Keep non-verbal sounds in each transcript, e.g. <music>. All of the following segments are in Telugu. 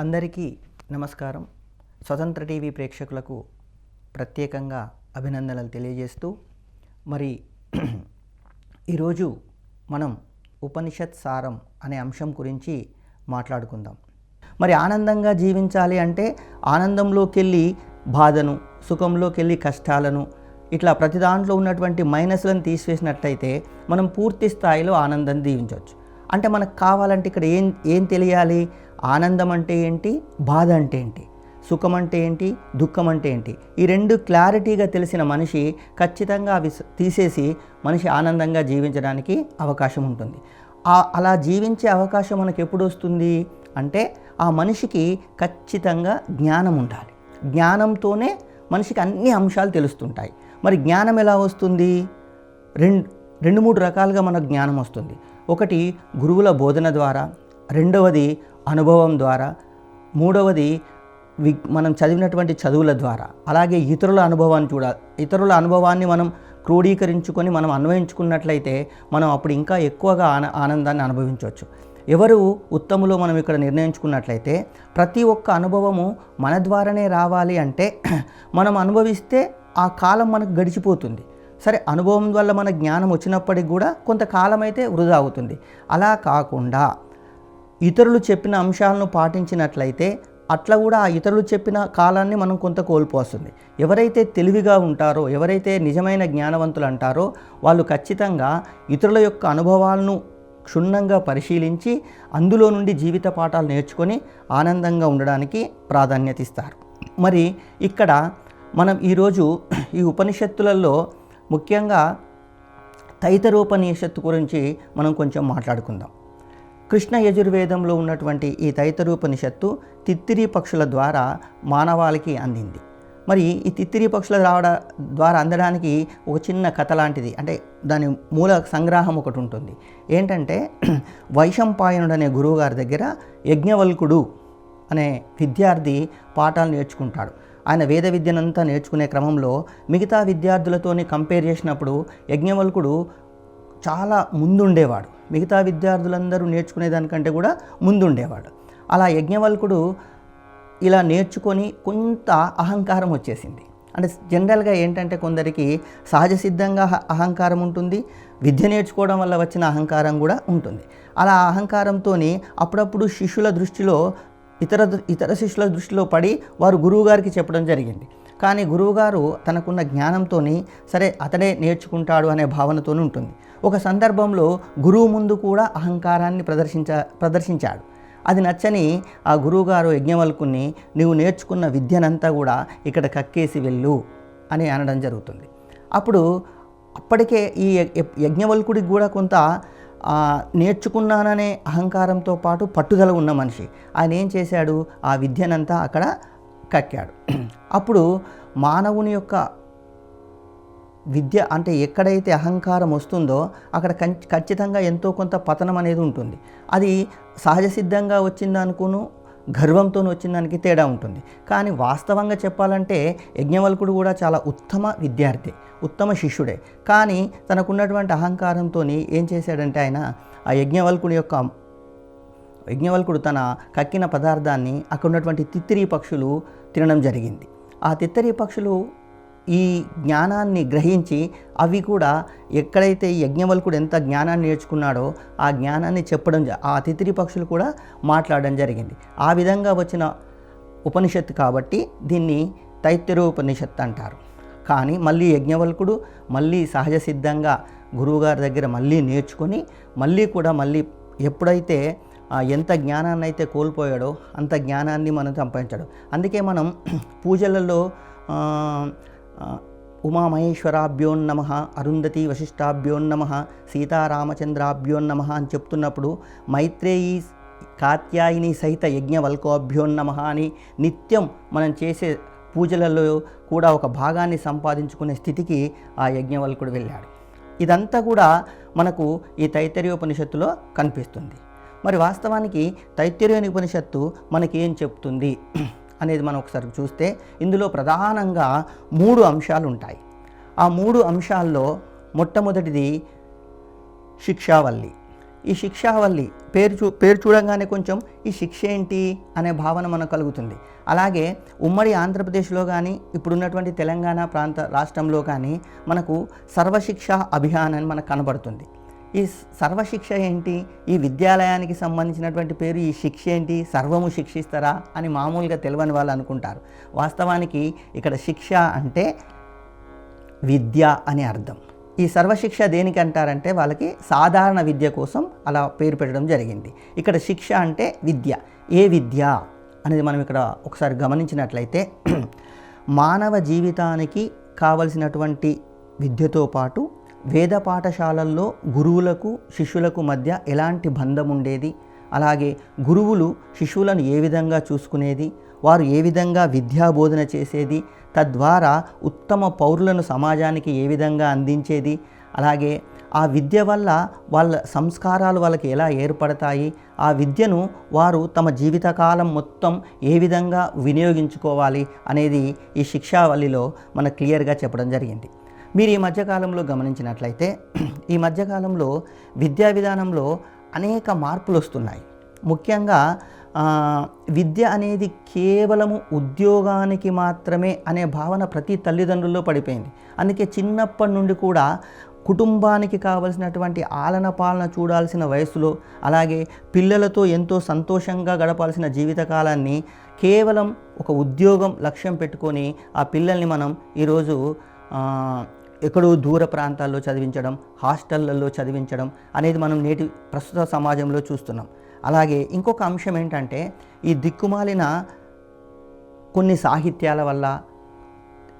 అందరికీ నమస్కారం. స్వతంత్ర టీవీ ప్రేక్షకులకు ప్రత్యేకంగా అభినందనలు తెలియజేస్తూ మరి <clears throat> ఈరోజు మనం ఉపనిషత్ సారం అనే అంశం గురించి మాట్లాడుకుందాం. మరి ఆనందంగా జీవించాలి అంటే ఆనందంలోకి వెళ్ళి బాధను సుఖంలోకి వెళ్ళి కష్టాలను ఇట్లా ప్రతి దాంట్లో ఉన్నటువంటి మైనస్లను తీసివేసినట్టయితే మనం పూర్తి స్థాయిలో ఆనందం దీవించవచ్చు అంటే మనకు కావాలంటే ఇక్కడ ఏం ఏం తెలియాలి? ఆనందం అంటే ఏంటి? బాధ అంటే ఏంటి? సుఖం అంటే ఏంటి? దుఃఖం అంటే ఏంటి? ఈ రెండు క్లారిటీగా తెలిసిన మనిషి ఖచ్చితంగా అవి తీసేసి మనిషి ఆనందంగా జీవించడానికి అవకాశం ఉంటుంది. అలా జీవించే అవకాశం మనకు ఎప్పుడు వస్తుంది? అంటే ఆ మనిషికి ఖచ్చితంగా జ్ఞానం ఉండాలి. జ్ఞానంతోనే మనిషికి అన్ని అంశాలు తెలుస్తుంటాయి. మరి జ్ఞానం ఎలా వస్తుంది? రెండు రెండు మూడు రకాలుగా మనకు జ్ఞానం వస్తుంది. ఒకటి గురువుల బోధన ద్వారా రెండవది అనుభవం ద్వారా మూడవది వి మనం చదివినటువంటి చదువుల ద్వారా. అలాగే ఇతరుల అనుభవాన్ని చూడాలి ఇతరుల అనుభవాన్ని మనం క్రోడీకరించుకొని మనం అన్వయించుకున్నట్లయితే మనం అప్పుడు ఇంకా ఎక్కువగా ఆన ఆనందాన్ని అనుభవించవచ్చు. ఎవరు ఉత్తములో మనం ఇక్కడ నిర్ణయించుకున్నట్లయితే ప్రతి ఒక్క అనుభవము మన ద్వారానే రావాలి అంటే <clears throat> మనం అనుభవిస్తే ఆ కాలం మనకు గడిచిపోతుంది. సరే అనుభవం వల్ల మన జ్ఞానం వచ్చినప్పటికి కూడా కొంతకాలం అయితే వృధా అవుతుంది. అలా కాకుండా ఇతరులు చెప్పిన అంశాలను పాటించినట్లయితే అట్లా కూడా ఆ ఇతరులు చెప్పిన కాలాన్ని మనం కొంత కోల్పోస్తుంది. ఎవరైతే తెలివిగా ఉంటారో ఎవరైతే నిజమైన జ్ఞానవంతులు అంటారో వాళ్ళు ఖచ్చితంగా ఇతరుల యొక్క అనుభవాలను క్షుణ్ణంగా పరిశీలించి అందులో నుండి జీవిత పాఠాలు నేర్చుకొని ఆనందంగా ఉండడానికి ప్రాధాన్యత ఇస్తారు. మరి ఇక్కడ మనం ఈరోజు ఈ ఉపనిషత్తులలో ముఖ్యంగా తైతరోపనిషత్తు గురించి మనం కొంచెం మాట్లాడుకుందాం. కృష్ణ యజుర్వేదంలో ఉన్నటువంటి ఈ తైతరూపనిషత్తు తిత్తిరి పక్షుల ద్వారా మానవాళికి అందింది. మరి ఈ తిత్తిరి పక్షుల రావడ ద్వారా అందడానికి ఒక చిన్న కథ లాంటిది. అంటే దాని మూల సంగ్రహం ఒకటి ఉంటుంది. ఏంటంటే వైశంపాయనుడు అనే గురువుగారి దగ్గర యజ్ఞవల్కుడు అనే విద్యార్థి పాఠాలు నేర్చుకుంటాడు. ఆయన వేద విద్యనంతా నేర్చుకునే క్రమంలో మిగతా విద్యార్థులతోని కంపేర్ చేసినప్పుడు యజ్ఞవల్కుడు చాలా ముందుండేవాడు. మిగతా విద్యార్థులందరూ నేర్చుకునే దానికంటే కూడా ముందుండేవాడు అలా యజ్ఞవల్కుడు ఇలా నేర్చుకొని కొంత అహంకారం వచ్చేసింది. అంటే జనరల్గా ఏంటంటే కొందరికి సహజ సిద్ధంగా అహంకారం ఉంటుంది విద్య నేర్చుకోవడం వల్ల వచ్చిన అహంకారం కూడా ఉంటుంది. అలా అహంకారంతో అప్పుడప్పుడు శిష్యుల దృష్టిలో ఇతర ఇతర శిష్యుల దృష్టిలో పడి వారు గురువుగారికి చెప్పడం జరిగింది. కానీ గురువుగారు తనకున్న జ్ఞానంతో సరే అతడే నేర్చుకుంటాడు అనే భావనతో ఉంటుంది. ఒక సందర్భంలో గురువు ముందు కూడా అహంకారాన్ని ప్రదర్శించ ప్రదర్శించాడు. అది నచ్చని ఆ గురువుగారు యజ్ఞవల్కుని నీవు నేర్చుకున్న విద్యనంతా కూడా ఇక్కడ కక్కేసి వెళ్ళు అని అనడం జరుగుతుంది. అప్పుడు అప్పటికే ఈ యజ్ఞవల్కుడికి కూడా కొంత నేర్చుకున్నాననే అహంకారంతో పాటు పట్టుదల ఉన్న మనిషి. ఆయన ఏం చేశాడు? ఆ విద్యనంతా అక్కడ కక్కాడు. అప్పుడు మానవుని యొక్క విద్య అంటే ఎక్కడైతే అహంకారం వస్తుందో అక్కడ ఖచ్చితంగా ఎంతో కొంత పతనం అనేది ఉంటుంది. అది సహజ సిద్ధంగా వచ్చిందనుకును గర్వంతో వచ్చిన దానికి తేడా ఉంటుంది. కానీ వాస్తవంగా చెప్పాలంటే యజ్ఞవల్కుడు కూడా చాలా ఉత్తమ విద్యార్థి ఉత్తమ శిష్యుడే. కానీ తనకున్నటువంటి అహంకారంతో ఏం చేశాడంటే ఆయన ఆ యజ్ఞవల్కుడి యొక్క యజ్ఞవల్కుడు తన కక్కిన పదార్థాన్ని అక్కడ ఉన్నటువంటి తిత్తిరి పక్షులు తినడం జరిగింది. ఆ తిత్తరి పక్షులు ఈ జ్ఞానాన్ని గ్రహించి అవి కూడా ఎక్కడైతే యజ్ఞవల్కుడు ఎంత జ్ఞానాన్ని నేర్చుకున్నాడో ఆ జ్ఞానాన్ని చెప్పడం ఆ తిత్తిరి పక్షులు కూడా మాట్లాడడం జరిగింది. ఆ విధంగా వచ్చిన ఉపనిషత్తు కాబట్టి దీన్ని తైత్తిరోపనిషత్తు అంటారు. కానీ మళ్ళీ యజ్ఞవల్కుడు మళ్ళీ సహజ సిద్ధంగా గురువుగారి దగ్గర మళ్ళీ నేర్చుకొని మళ్ళీ కూడా మళ్ళీ ఎప్పుడైతే ఎంత జ్ఞానాన్ని అయితే కోల్పోయాడో అంత జ్ఞానాన్ని మనం సంపాదించాడు. అందుకే మనం <clears throat> పూజలలో ఉమామహేశ్వరాభ్యోన్నమ అరుంధతి వశిష్టాభ్యోన్నమ సీతారామచంద్రాభ్యోన్నమ అని చెప్తున్నప్పుడు మైత్రేయీ కాత్యాయిని సహిత యజ్ఞవల్కోభ్యోన్నమ అని నిత్యం మనం చేసే పూజలలో కూడా ఒక భాగాన్ని సంపాదించుకునే స్థితికి ఆ యజ్ఞవల్కుడు వెళ్ళాడు. ఇదంతా కూడా మనకు ఈ తైతరీయోపనిషత్తులో కనిపిస్తుంది. మరి వాస్తవానికి తైత్తిరేని ఉపనిషత్తు మనకేం చెప్తుంది <clears throat> అనేది మనం ఒకసారి చూస్తే ఇందులో ప్రధానంగా మూడు అంశాలు ఉంటాయి. ఆ మూడు అంశాల్లో మొట్టమొదటిది శిక్షావల్లి. ఈ శిక్షావల్లి పేరు చూ పేరు చూడంగానే కొంచెం ఈ శిక్ష ఏంటి అనే భావన మనకు కలుగుతుంది. అలాగే ఉమ్మడి ఆంధ్రప్రదేశ్లో కానీ ఇప్పుడున్నటువంటి తెలంగాణ ప్రాంత రాష్ట్రంలో కానీ మనకు సర్వశిక్ష అభియాన్ అని మనకు కనబడుతుంది. ఈ సర్వశిక్ష ఏంటి? ఈ విద్యాలయానికి సంబంధించినటువంటి పేరు ఈ శిక్ష ఏంటి? సర్వము శిక్షిస్తారా? అని మామూలుగా తెలియని వాళ్ళు అనుకుంటారు. వాస్తవానికి ఇక్కడ శిక్ష అంటే విద్య అని అర్థం. ఈ సర్వశిక్ష దేనికి అంటారంటే వాళ్ళకి సాధారణ విద్య కోసం అలా పేరు పెట్టడం జరిగింది. ఇక్కడ శిక్ష అంటే విద్య. ఏ విద్య అనేది మనం ఇక్కడ ఒకసారి గమనించినట్లయితే <clears throat> మానవ జీవితానికి కావలసినటువంటి విద్యతో పాటు వేద పాఠశాలల్లో గురువులకు శిష్యులకు మధ్య ఎలాంటి బంధం ఉండేది అలాగే గురువులు శిశువులను ఏ విధంగా చూసుకునేది? వారు ఏ విధంగా విద్యాబోధన చేసేది? తద్వారా ఉత్తమ పౌరులను సమాజానికి ఏ విధంగా అందించేది? అలాగే ఆ విద్య వల్ల వాళ్ళ సంస్కారాలు వాళ్ళకి ఎలా ఏర్పడతాయి? ఆ విద్యను వారు తమ జీవితకాలం మొత్తం ఏ విధంగా వినియోగించుకోవాలి అనేది ఈ శిక్షావళిలో మనకు క్లియర్గా చెప్పడం జరిగింది. మీరు ఈ మధ్యకాలంలో గమనించినట్లయితే ఈ మధ్యకాలంలో విద్యా విధానంలో అనేక మార్పులు వస్తున్నాయి. ముఖ్యంగా విద్య అనేది కేవలము ఉద్యోగానికి మాత్రమే అనే భావన ప్రతి తల్లిదండ్రుల్లో పడిపోయింది. అందుకే చిన్నప్పటి నుండి కూడా కుటుంబానికి కావలసినటువంటి ఆలన పాలన చూడాల్సిన వయసులో అలాగే పిల్లలతో ఎంతో సంతోషంగా గడపాల్సిన జీవితకాలాన్ని కేవలం ఒక ఉద్యోగం లక్ష్యం పెట్టుకొని ఆ పిల్లల్ని మనం ఈరోజు ఎక్కడో దూర ప్రాంతాల్లో చదివించడం హాస్టళ్ళలో చదివించడం అనేది మనం నేటి ప్రస్తుత సమాజంలో చూస్తున్నాం. అలాగే ఇంకొక అంశం ఏంటంటే ఈ దిక్కుమాలిన కొన్ని సాహిత్యాల వల్ల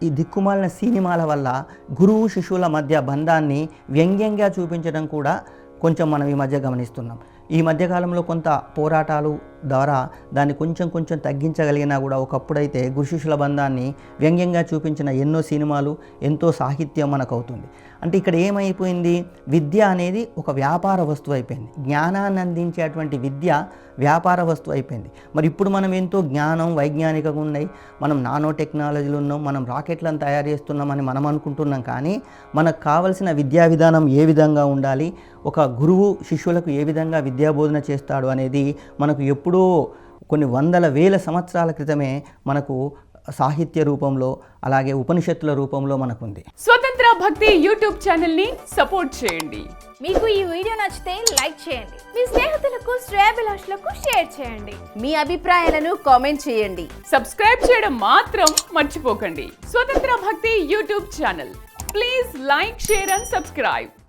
ఈ దిక్కుమాలిన సినిమాల వల్ల గురువు శిశువుల మధ్య బంధాన్ని వ్యంగ్యంగా చూపించడం కూడా కొంచెం మనం ఈ మధ్య గమనిస్తున్నాం. ఈ మధ్యకాలంలో కొంత పోరాటాలు ద్వారా దాన్ని కొంచెం కొంచెం తగ్గించగలిగినా కూడా ఒకప్పుడైతే గురు శిష్యుల బంధాన్ని వ్యంగ్యంగా చూపించిన ఎన్నో సినిమాలు ఎంతో సాహిత్యం మనకు అవుతుంది అంటే ఇక్కడ ఏమైపోయింది? విద్య అనేది ఒక వ్యాపార వస్తువు అయిపోయింది. జ్ఞానాన్ని అందించేటువంటి విద్య వ్యాపార వస్తువు అయిపోయింది. మరి ఇప్పుడు మనం ఎంతో జ్ఞానం వైజ్ఞానికంగా ఉన్నాయి. మనం నానో టెక్నాలజీలు ఉన్నాం మనం రాకెట్లను తయారు చేస్తున్నామని మనం అనుకుంటున్నాం కానీ మనకు కావలసిన విద్యా విధానం ఏ విధంగా ఉండాలి? ఒక గురువు శిష్యులకు ఏ విధంగా విద్యాబోధన చేస్తాడు అనేది మనకు ఎప్పుడు ఎప్పుడో కొన్ని వందల వేల సంవత్సరాల క్రితమే మనకు సాహిత్య రూపంలో అలాగే ఉపనిషత్తుల రూపంలో మనకుంది. స్వతంత్ర భక్తి యూట్యూబ్ ఛానల్ని సపోర్ట్ చేయండి. మీకు ఈ వీడియో నచ్చితే లైక్ చేయండి. మీ స్నేహితులకు శ్రేయభిలాషులకు షేర్ చేయండి. మీ అభిప్రాయాలను కామెంట్ చేయండి. సబ్స్క్రైబ్ చేయడం మాత్రం మర్చిపోకండి. Swatantra Bhakti YouTube channel. Please like share and subscribe.